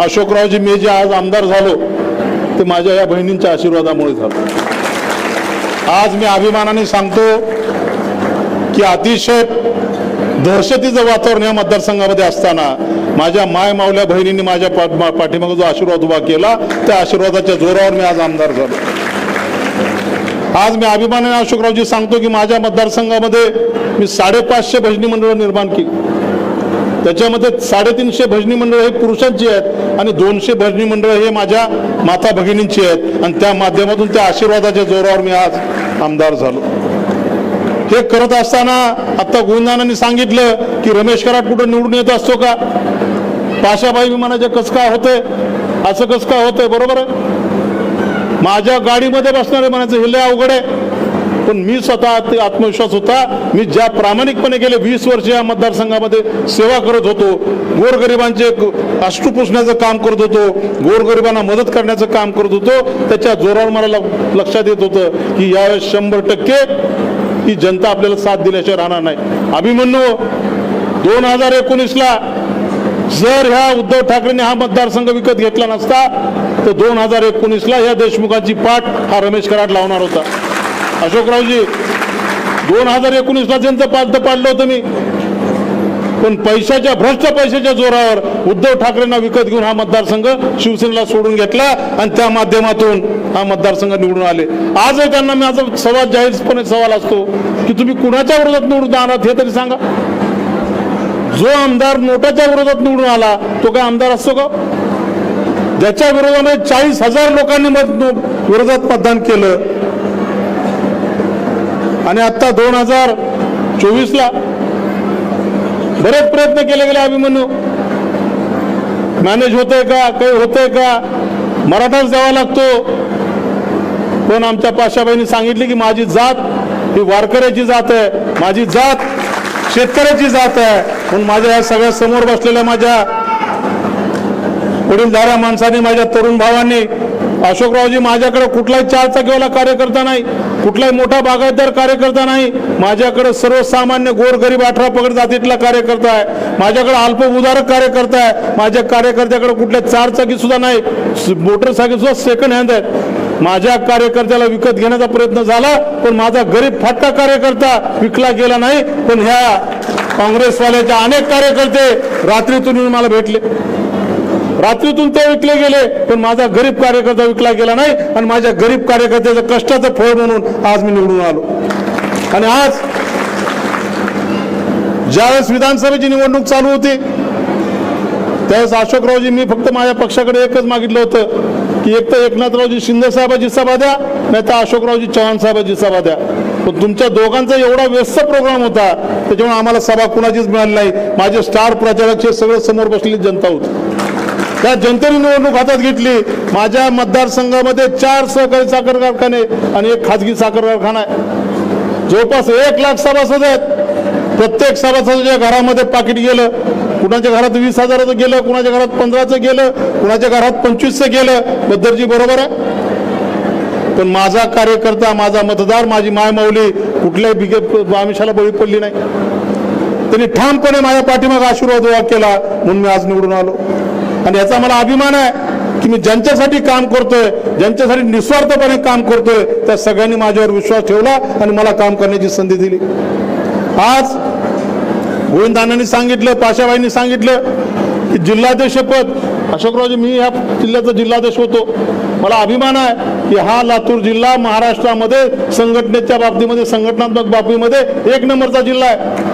अशोकरावजी मी जे आज आमदार झालो ते माझ्या या बहिणींच्या आशीर्वादामुळे झालं. आज मी अभिमानाने सांगतो की अतिशय दहशतीचं वातावरण या मतदारसंघामध्ये असताना माझ्या माय मावल्या बहिणींनी माझ्या पा- पाठीमागे जो आशीर्वाद उभा केला त्या आशीर्वादाच्या जोरावर मी आज आमदार झालो. आज मी अभिमानाने अशोकरावजी सांगतो की माझ्या मतदारसंघामध्ये मी साडेपाचशे बहिणी मंडळं निर्माण केली. त्याच्यामध्ये साडेतीनशे भजनी मंडळ हे पुरुषांची आहेत आणि दोनशे भजनी मंडळ हे माझ्या माता भगिनींची आहेत. आणि त्या माध्यमातून त्या आशीर्वादाच्या जोरावर मी आज आमदार झालो. हे करत असताना आता गोविंदानांनी सांगितलं की रमेश कराड कुठं निवडून येत असतो का? पाशाबाई विमानाचे कस काय होते? असं कस काय होतंय? बरोबर आहे? माझ्या गाडीमध्ये बसणारे म्हणायचं हिल्ले लय अवघड आहे. पण मी स्वतः ते आत्मविश्वास होता. मी ज्या प्रामाणिकपणे गेले वीस वर्ष या मतदारसंघामध्ये सेवा करत होतो गोरगरिबांचे अष्टू पुसण्याचं काम करत होतो गोरगरिबांना मदत करण्याचं काम करत होतो त्याच्या जोरावर मला लक्षात येत होतं की यावेळेस शंभर टक्के ही जनता आपल्याला साथ दिल्याशिवाय राहणार नाही. अभिमन्यू दोन हजार एकोणीसला जर ह्या उद्धव ठाकरेंनी हा मतदारसंघ विकत घेतला नसता तर दोन हजार एकोणीसला या देशमुखांची पाठ हा रमेश कराड लावणार होता. अशोकरावजी दोन हजार एकोणीसला त्यांचं पालतं पाडलं होतं मी. पण पैशाच्या भ्रष्ट पैशाच्या जोरावर उद्धव ठाकरेंना विकत घेऊन हा मतदारसंघ शिवसेनेला सोडून घेतला आणि त्या माध्यमातून हा मतदारसंघ निवडून आले. आजही त्यांना माझा सवाल जाहीरपणे सवाल असतो की तुम्ही कुणाच्या विरोधात निवडून आहात हे तरी सांगा. जो आमदार नोटाच्या विरोधात निवडून आला तो काय आमदार असतो का? ज्याच्या विरोधामध्ये चाळीस हजार लोकांनी मत विरोधात मतदान केलं आणि आता दोन हजार चोवीसला बरेच प्रयत्न केले गेले अभिमन्यू. मॅनेज होतंय का काही होतंय का? मराठाच द्यावा लागतो. पण आमच्या पाशाबाईंनी सांगितले की माझी जात ही वारकऱ्याची जात आहे. माझी जात शेतकऱ्याची जात आहे. म्हणून माझ्या या सगळ्या समोर बसलेल्या माझ्या वडीलधाऱ्या माणसांनी माझ्या तरुण भावांनी अशोकरावजी माझ्याकडे कुठलाही चार चाकीवाला कार्यकर्ता नाही कुठलाही मोठा बागायतदार कार्यकर्ता नाही. माझ्याकडे सर्वसामान्य गोरगरीब अठरा पगड जातीतला कार्यकर्ता आहे. माझ्याकडे अल्प कार्यकर्ता आहे. माझ्या कार्यकर्त्याकडे कुठल्या चार चाकी सुद्धा नाही. मोटरसायकल सुद्धा सेकंड हँड आहेत. माझ्या कार्यकर्त्याला विकत घेण्याचा प्रयत्न झाला पण माझा गरीब फाटका कार्यकर्ता विकला गेला नाही. पण ह्या काँग्रेसवाल्याचे अनेक कार्यकर्ते रात्रीतून येऊन मला भेटले. रात्रीतून ते विकले गेले पण माझा गरीब कार्यकर्ता विकला गेला नाही आणि माझ्या गरीब कार्यकर्त्याचं कष्टाचं फळ म्हणून आज मी निवडून आलो. आणि आज ज्यावेळेस विधानसभेची निवडणूक चालू होती त्यावेळेस अशोकरावजी मी फक्त माझ्या पक्षाकडे एकच मागितलं होतं की एक तर एकनाथरावजी शिंदे साहेबाजी सभा द्या नाही तर अशोकरावजी चव्हाण साहेबाजी सभा द्या. पण तुमच्या दोघांचा एवढा व्यस्त प्रोग्राम होता त्याच्यामुळे आम्हाला सभा कुणाचीच मिळाली नाही. माझे स्टार प्रचारक सगळे समोर बसलेली जनता होती. त्या जनतेने निवडणूक हातात घेतली. माझ्या मतदारसंघामध्ये चार सहकारी साखर कारखाने आणि एक खाजगी साखर कारखाना आहे. जवळपास एक लाख सभासद आहेत. प्रत्येक सभासदाच्या घरामध्ये पाकिट गेलं. कुणाच्या घरात वीस हजाराचं गेलं कुणाच्या घरात पंधराचं गेलं कुणाच्या घरात पंचवीसचं गेलं. बद्दरजी बरोबर आहे. पण माझा कार्यकर्ता माझा मतदार माझी मायमाऊली कुठल्याही बिगे आमिषाला बळी पडली नाही. त्यांनी ठामपणे माझ्या पाठीमागे आशीर्वाद केला म्हणून मी आज निवडून आलो. आणि याचा मला अभिमान आहे की मी ज्यांच्यासाठी काम करतोय ज्यांच्यासाठी निस्वार्थपणे काम करतोय त्या सगळ्यांनी माझ्यावर विश्वास ठेवला आणि मला काम करण्याची संधी दिली. आज गोविंदांनी सांगितलं पाशाबाईंनी सांगितलं की जिल्हाध्यक्षपद अशोकरावजी मी ह्या जिल्ह्याचा जिल्हाध्यक्ष होतो. मला अभिमान आहे की हा लातूर जिल्हा महाराष्ट्रामध्ये संघटनेच्या बाबतीमध्ये संघटनात्मक बाबतीमध्ये एक नंबरचा जिल्हा आहे.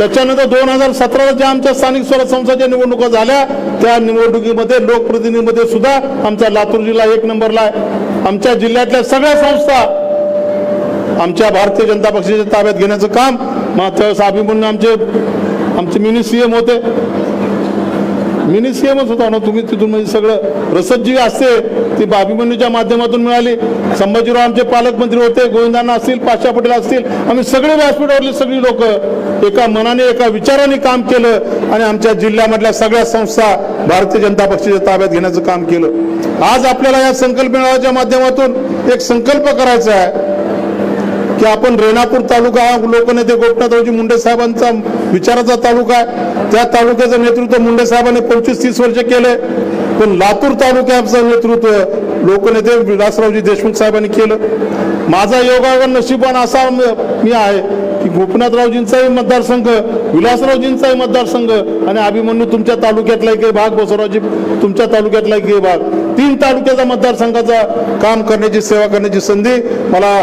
त्याच्यानंतर दोन हजार सतराला ज्या आमच्या स्थानिक स्वराज्य संस्थाच्या निवडणुका झाल्या त्या निवडणुकीमध्ये लोकप्रतिनिधीमध्ये सुद्धा आमचा लातूर जिल्हा एक नंबरला आहे. आमच्या जिल्ह्यातल्या सगळ्या संस्था आमच्या भारतीय जनता पक्षाच्या ताब्यात घेण्याचं काम मग त्यावेळेस अभिमन्यू आमचे आमचे मिनी सी एम होते. मिनी सी एमच होता ना तुम्ही तिथून म्हणजे सगळं रसद जी असते. ती अभिमन्यूच्या माध्यमातून मिळाली. संभाजीराव आमचे पालकमंत्री होते गोविंदांना असतील पाशा पटेल असतील आम्ही सगळे व्यासपीठावरले सगळी लोक एका मनाने एका विचाराने काम केलं आणि आमच्या जिल्ह्यामधल्या सगळ्या संस्था भारतीय जनता पक्षाच्या ताब्यात घेण्याचं काम केलं. आज आपल्याला या संकल्प मेळाव्याच्या माध्यमातून एक संकल्प करायचा आहे की आपण रेणापूर तालुका हा लोकनेते गोपनाथरावजी मुंडे साहेबांचा विचाराचा तालुका आहे. त्या तालुक्याचं नेतृत्व मुंडे साहेबांनी पंचवीस तीस वर्ष केले पण लातूर तालुक्याचं नेतृत्व लोकनेते विलासरावजी देशमुख साहेबांनी केलं. माझा योगावर नशिबान असा मी आहे की गोपीनाथरावजींचाही मतदारसंघ विलासरावजींचाही मतदारसंघ आणि अभिमन्यू तुमच्या तालुक्यातला एक भाग बसवरावजी तुमच्या तालुक्यातला एक भाग. तीन तालुक्याचा मतदारसंघाचा काम करण्याची सेवा करण्याची संधी मला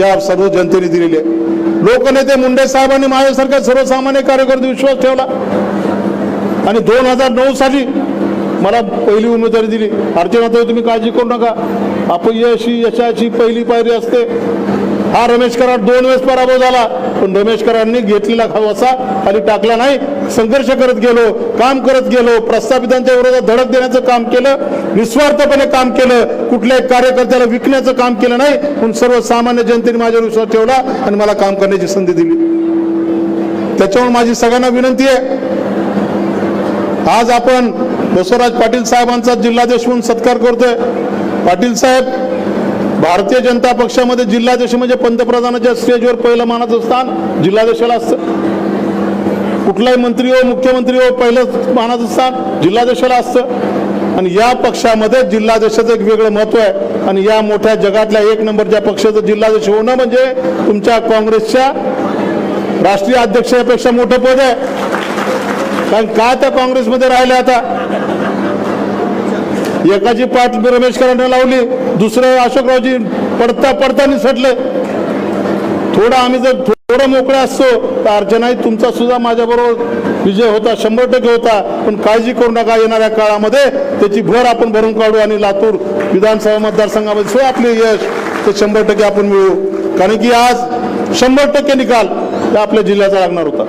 या सर्व जनतेने दिलेली आहे. लोकनेते मुंडे साहेबांनी माझ्यासारख्या सर्वसामान्य कार्यकर्ते विश्वास ठेवला. आणि दोन हजार नऊ साली मला पहिली उमेदवारी दिली. अर्चनाताई तुम्ही काळजी करू नका. अपयशी यशाची पहिली पायरी असते. हा रमेश कराड दोन वेळेस पराभव झाला. पण रमेश कराडांनी घेतलेला खावासा खाली टाकला नाही. संघर्ष करत गेलो काम करत गेलो. प्रस्थापितांच्या विरोधात धडक देण्याचं काम केलं. निस्वार्थपणे काम केलं. कुठल्याही कार्यकर्त्याला विकण्याचं काम केलं नाही. पण सर्वसामान्य जनतेने माझ्यावर विश्वास ठेवला आणि मला काम करण्याची संधी दिली. त्याच्यामुळे माझी सगळ्यांना विनंती आहे. आज आपण बसवराज पाटील साहेबांचा जिल्हाध्यक्ष म्हणून सत्कार करतोय. पाटील साहेब भारतीय जनता पक्षामध्ये जिल्हाध्यक्ष म्हणजे पंतप्रधानाच्या स्टेजवर पहिलं मानाचं स्थान जिल्हाध्यक्षाला असतं कुठलाही मंत्री हो मुख्यमंत्री हो पहिलं मानाचं स्थान जिल्हाध्यक्षाला असतं. आणि या पक्षामध्ये जिल्हाध्यक्षाचं एक वेगळं महत्त्व आहे. आणि या मोठ्या जगातल्या एक नंबरच्या पक्षाचं जिल्हाध्यक्ष होणं म्हणजे तुमच्या काँग्रेसच्या राष्ट्रीय अध्यक्षापेक्षा मोठं पद आहे. कारण काय त्या काँग्रेसमध्ये राहिले आता? एकाची पाठ रमेश करांना लावली दुसरं अशोकरावजी पडता पडता निसटले थोडं आम्ही जर थोडं मोकळे असतो तर अर्चनाही तुमचा सुद्धा माझ्याबरोबर विजय होता शंभर टक्के होता पण काळजी करू नका येणाऱ्या काळामध्ये. त्याची भर आपण भरून काढू आणि लातूर विधानसभा मतदारसंघामध्ये सुद्धा आपले यश ते शंभर टक्के आपण मिळवू. कारण की आज शंभर टक्के निकाल आपल्या जिल्ह्याचा लागणार होता.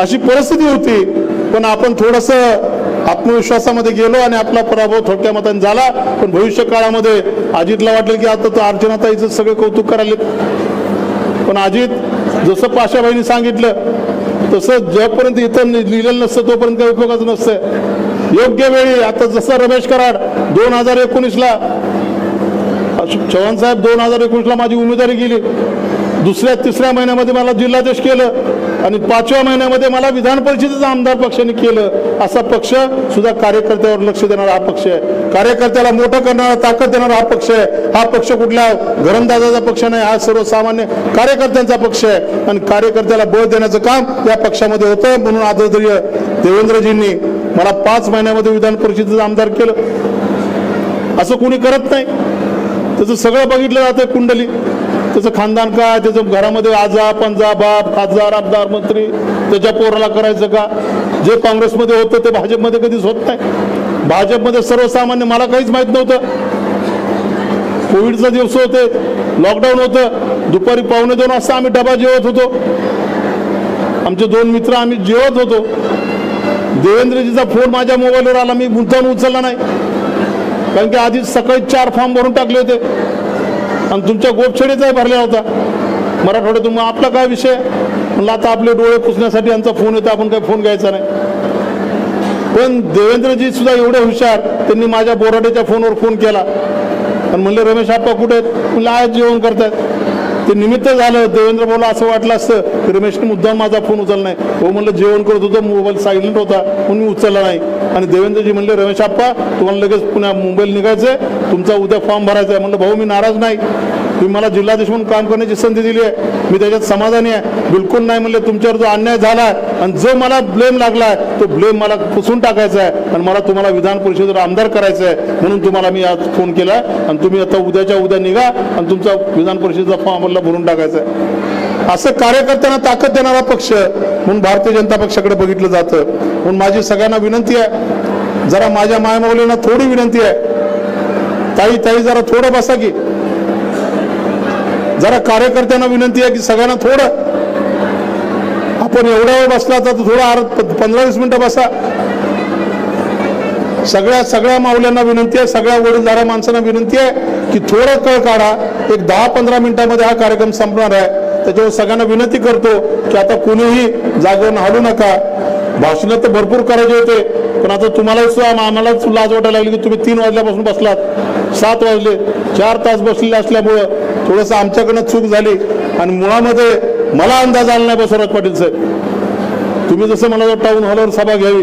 अशी परिस्थिती होती. पण आपण थोडस आत्मविश्वासामध्ये गेलो आणि आपला पराभव थोडक्या मताने झाला. पण भविष्य काळामध्ये अजितला वाटलं की आता तो अर्चनाताईचं सगळं कौतुक करायले पण अजित जसं पाशाबाईंनी सांगितलं तसं जोपर्यंत इथं लिहिलेलं नसतं तोपर्यंत काही उपयोगाचं नसतं. योग्य वेळी आता जसं रमेश कराड दोन हजार एकोणीसला अशोक चव्हाण साहेब दोन हजार एकोणीसला माझी उमेदवारी गेली. दुसऱ्या तिसऱ्या महिन्यामध्ये मला जिल्हाध्यक्ष केलं आणि पाचव्या महिन्यामध्ये मला विधान परिषदेचा आमदार पक्षाने केलं. असा पक्ष सुद्धा कार्यकर्त्यावर लक्ष देणारा हा पक्ष आहे. कार्यकर्त्याला मोठं करणारा ताकद देणारा हा पक्ष आहे. हा पक्ष कुठल्या घरंदाजाचा पक्ष नाही हा सर्वसामान्य कार्यकर्त्यांचा पक्ष आहे. आणि कार्यकर्त्याला बळ देण्याचं काम या पक्षामध्ये होतं म्हणून आदरणीय देवेंद्रजींनी मला पाच महिन्यामध्ये विधान परिषदेचं आमदार केलं. असं कोणी करत नाही. त्याचं सगळं बघितलं जातं कुंडली. त्याचं खानदान काय? त्याचं घरामध्ये आजा पंजा बाप खासदार आमदार मंत्री त्याच्या पोराला करायचं का? जे काँग्रेसमध्ये होतं ते भाजपमध्ये कधीच होत नाही. भाजपमध्ये सर्वसामान्य मला काहीच माहीत नव्हतं. कोविडचा दिवस होते लॉकडाऊन होतं. दुपारी पावणे दोन वाजता आम्ही डबा जेवत होतो. आमचे दोन मित्र आम्ही जेवत होतो. देवेंद्रजीचा फोन माझ्या मोबाईलवर आला मी मुद्दाम उचलला नाही. कारण की आधीच सकाळी चार फॉर्म भरून टाकले होते. आणि तुमच्या गोपछडीचाही भरलेला होता. मराठवाड्यातून मग आपला काय विषय? म्हणलं आता आपले डोळे पुसण्यासाठी यांचा फोन येतो आपण काही फोन घ्यायचा नाही. पण देवेंद्रजी सुद्धा एवढे हुशार त्यांनी माझ्या बोराडेच्या फोनवर फोन केला. आणि म्हणले रमेश आप्पा कुठे आहेत? म्हणलं आज जेवण करतायत. ते निमित्त झालं. देवेंद्र बोला असं वाटलं असतं की रमेशने मुद्दाम माझा फोन उचलला नाही. हो म्हणलं जेवण करत होतो मोबाईल सायलेंट होता म्हणून मी उचलला नाही. आणि देवेंद्रजी म्हणले रमेश आप्पा तुम्हाला लगेच पुन्हा मुंबईला निघायचंय. तुमचा उद्या फॉर्म भरायचा आहे. म्हणलं भाऊ मी नाराज नाही. तुम्ही मला जिल्हाधीश म्हणून काम करण्याची संधी दिली आहे. मी त्याच्यात समाधानी आहे. बिलकुल नाही म्हणले तुमच्यावर जो अन्याय झाला आणि जो मला ब्लेम लागला तो ब्लेम मला पुसून टाकायचा आहे. आणि मला तुम्हाला विधान परिषदेवर आमदार करायचं आहे म्हणून तुम्हाला मी आज फोन केला आणि तुम्ही आता उद्याच्या उद्या निघा आणि तुमचा विधान परिषदेचा फॉर्म मला भरून टाकायचा आहे. असं कार्यकर्त्यांना ताकद देणारा पक्ष म्हणून भारतीय जनता पक्षाकडे बघितलं जातं. म्हणून माझी सगळ्यांना विनंती आहे. जरा माझ्या मायमाऊलींना थोडी विनंती आहे. ताई ताई जरा थोडं बसा की. जरा कार्यकर्त्यांना विनंती आहे की सगळ्यांना थोडं आपण एवढा वेळ बसला तर थोडं आर पंधरा वीस मिनटं बसा. सगळ्या सगळ्या माऊल्यांना विनंती आहे सगळ्या वडीलधाऱ्या माणसांना विनंती आहे की थोडं कळ काढा. एक दहा पंधरा मिनिटामध्ये हा कार्यक्रम संपणार आहे. त्याच्यावर सगळ्यांना विनंती करतो की आता कुणीही जागेवर हलू नका. भाषणं तर भरपूर करायचे होते पण आता तुम्हालाच आम्हालाच लाज वाटायला लागली की तुम्ही तीन वाजल्यापासून बसलात. सात वाजले चार तास बसलेले असल्यामुळं थोडंसं आमच्याकडनं चूक झाली आणि मुळामध्ये मला अंदाज आला नाही बसवराज पाटील साहेब. तुम्ही जसं मला टाऊन हॉलवर सभा घ्यावी.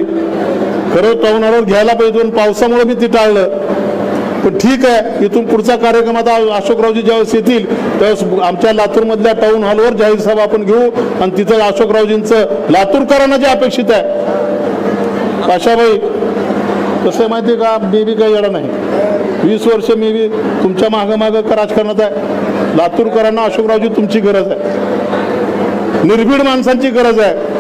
खरं टाऊन हॉलवर घ्यायला पाहिजे पण पावसामुळे मी ती टाळलं पण ठीक आहे इथून पुढचा कार्यक्रम आता अशोकरावजी ज्यावेळेस येतील त्यावेळेस आमच्या लातूरमधल्या टाऊन हॉलवर जाहीर सभा आपण घेऊ आणि तिथं अशोकरावजींचं लातूरकरांना जे अपेक्षित आहे. आशाबाई कसं माहिती आहे का? मी बी काही येणार नाही. वीस वर्ष मी बी तुमच्या मागं मागं राजकारणात आहे. लातूरकरांना अशोकरावजी तुमची गरज आहे. निर्भीड माणसांची गरज आहे.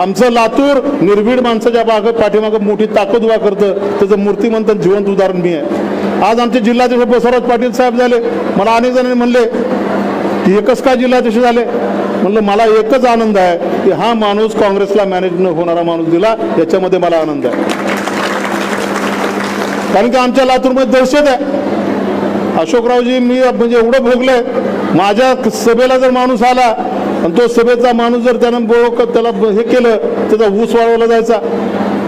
आमचं लातूर निर्भीड माणसाच्या बाग पाठीमागं मोठी ताकद उभा करतं. त्याचं मूर्तिमंत जिवंत उदाहरण मी आहे. आज आमचे जिल्हाध्यक्ष बसवराज पाटील साहेब झाले. मला अनेक जणांनी म्हणले की एकच का जिल्हाध्यक्ष झाले? म्हणलं मला एकच आनंद आहे की हा माणूस काँग्रेसला मॅनेज न होणारा माणूस दिला. याच्यामध्ये मला आनंद आहे. कारण की आमच्या लातूरमध्ये दहशत आहे. अशोकरावजी मी म्हणजे एवढं भोगलंय माझ्या सभेला जर माणूस आला आणि तो सभेचा माणूस जर त्यानं बोळ त्याला हे केलं त्याचा ऊस वाढवला जायचा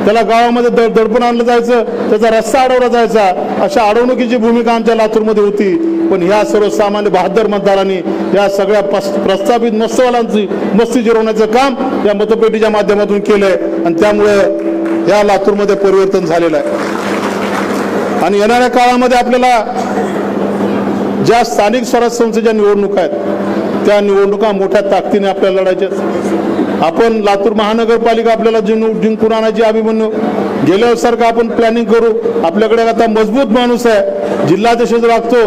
त्याला गावामध्ये दड दडपण आणलं जायचं त्याचा रस्ता अडवला जायचा अशा अडवणुकीची भूमिका आमच्या लातूरमध्ये होती. पण ह्या सर्वसामान्य बहादर मतदारांनी या सगळ्या पस- प्रस्थापित मस्तवालांची मस्ती जिरवण्याचं काम या मतपेटीच्या माध्यमातून केलंय. आणि त्यामुळे या लातूरमध्ये परिवर्तन झालेलं आहे. आणि येणाऱ्या काळामध्ये आपल्याला ज्या स्थानिक स्वराज्य संस्थेच्या निवडणुका आहेत त्या निवडणुका मोठ्या ताकदीने आपल्याला लढायच्या आपण लातूर महानगरपालिका आपल्याला जिंकू जिंकून आणायची अभिमन्यू. गेल्यासारखं आपण प्लॅनिंग करू. आपल्याकडे आता मजबूत माणूस आहे. जिल्हाध्यक्ष जो लागतो.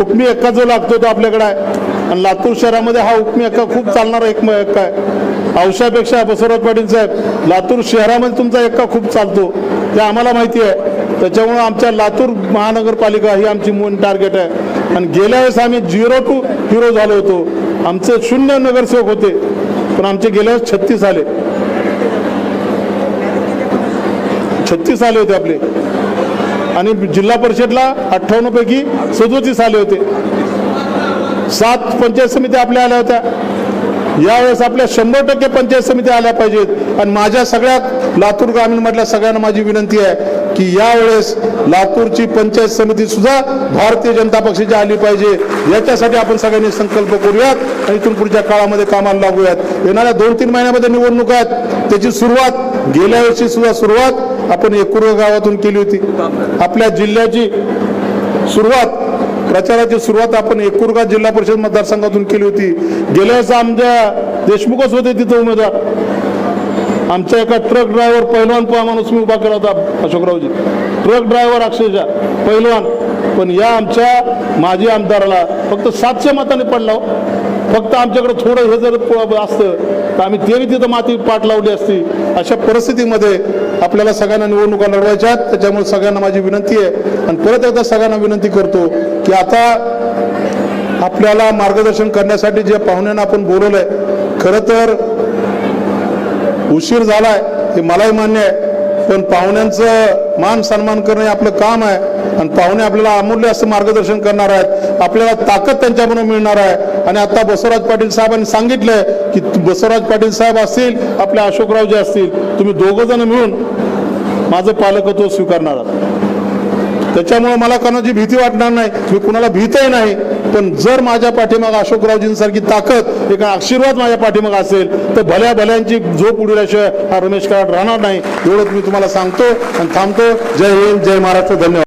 उपमी एक्का जो लागतो तो आपल्याकडे आहे. आणि लातूर शहरामध्ये हा उपमी एक्का खूप चालणारा एक एक्का आहे. औषधापेक्षा बसवराज पाटील साहेब लातूर शहरामध्ये तुमचा एक्का खूप चालतो. ते आम्हाला माहिती आहे. त्याच्यामुळे आमच्या लातूर महानगरपालिका ही आमची मेन टार्गेट आहे. आणि गेल्या वेळेस आम्ही झिरो टू हिरो झालो होतो. आमचे शून्य नगरसेवक होते. पण आमचे गेल्या वेळेस छत्तीस आले. छत्तीस आले होते आपले. आणि जिल्हा परिषदला अठ्ठावन्न पैकी सदोतीस आले होते. सात पंचायत समित्या आपल्या आल्या होत्या. यावेळेस आपल्या शंभर टक्के पंचायत समित्या आल्या पाहिजेत. आणि माझ्या सगळ्यात लातूर ग्रामीण मधल्या सगळ्यांना माझी विनंती आहे. की यावेळेस लातूरची पंचायत समिती सुद्धा भारतीय जनता पक्षाची आली पाहिजे. याच्यासाठी आपण सगळ्यांनी संकल्प करूयात आणि इथून पुढच्या काळामध्ये कामाला लागूयात. येणाऱ्या दोन तीन महिन्यामध्ये निवडणूक आहेत. त्याची सुरुवात गेल्या वर्षी सुद्धा सुरुवात आपण एकुर्ग गावातून केली होती. आपल्या जिल्ह्याची सुरुवात प्रचाराची सुरुवात आपण एकुर्गा जिल्हा परिषद मतदारसंघातून केली होती. गेल्या वेळेस आमच्या देशमुखच होते तिथं उमेदवार. आमच्या एका ट्रक ड्रायव्हर पहिलवान पहा माणूस मी उभा केला होता अशोकरावजी. ट्रक ड्रायव्हर अक्षरशः पहिलवान. पण या आमच्या माजी आमदाराला फक्त सातशे मताने पडला हो. फक्त आमच्याकडे थोडं हे जर प- असतं तर आम्ही तेही तिथं माती पाठ लावली असती. अशा परिस्थितीमध्ये आपल्याला सगळ्यांना निवडणुका लढवायच्या त्याच्यामुळे सगळ्यांना माझी विनंती आहे. आणि परत एकदा सगळ्यांना विनंती करतो की आता आपल्याला मार्गदर्शन करण्यासाठी जे पाहुण्यांना आपण बोलवलं आहे खरं तर उशीर झालाय हे मलाही मान्य आहे. पण पाहुण्यांचं मान सन्मान करणं हे आपलं काम आहे. आणि पाहुणे आपल्याला अमूल्य असं मार्गदर्शन करणार आहेत. आपल्याला ताकद त्यांच्याकडून मिळणार आहे. आणि आता बसवराज पाटील साहेबांनी सांगितलंय की बसवराज पाटील साहेब असतील आपले अशोकरावजी असतील. तुम्ही दोघं जण मिळून माझं पालकत्व स्वीकारणार आहात. त्याच्यामुळे मला कोणाची भीती वाटणार नाही. मी कुणाला भीतही नाही. पण जर माझ्या पाठीमाग अशोकरावजींसारखी ताकद एका आशीर्वाद माझ्या पाठीमाग असेल तर भल्या भल्यांची झोप उडल्याशिवाय हा रमेश कराड राहणार नाही. एवढंच मी तुम्हाला सांगतो आणि थांबतो. जय हिंद जय महाराष्ट्र धन्यवाद.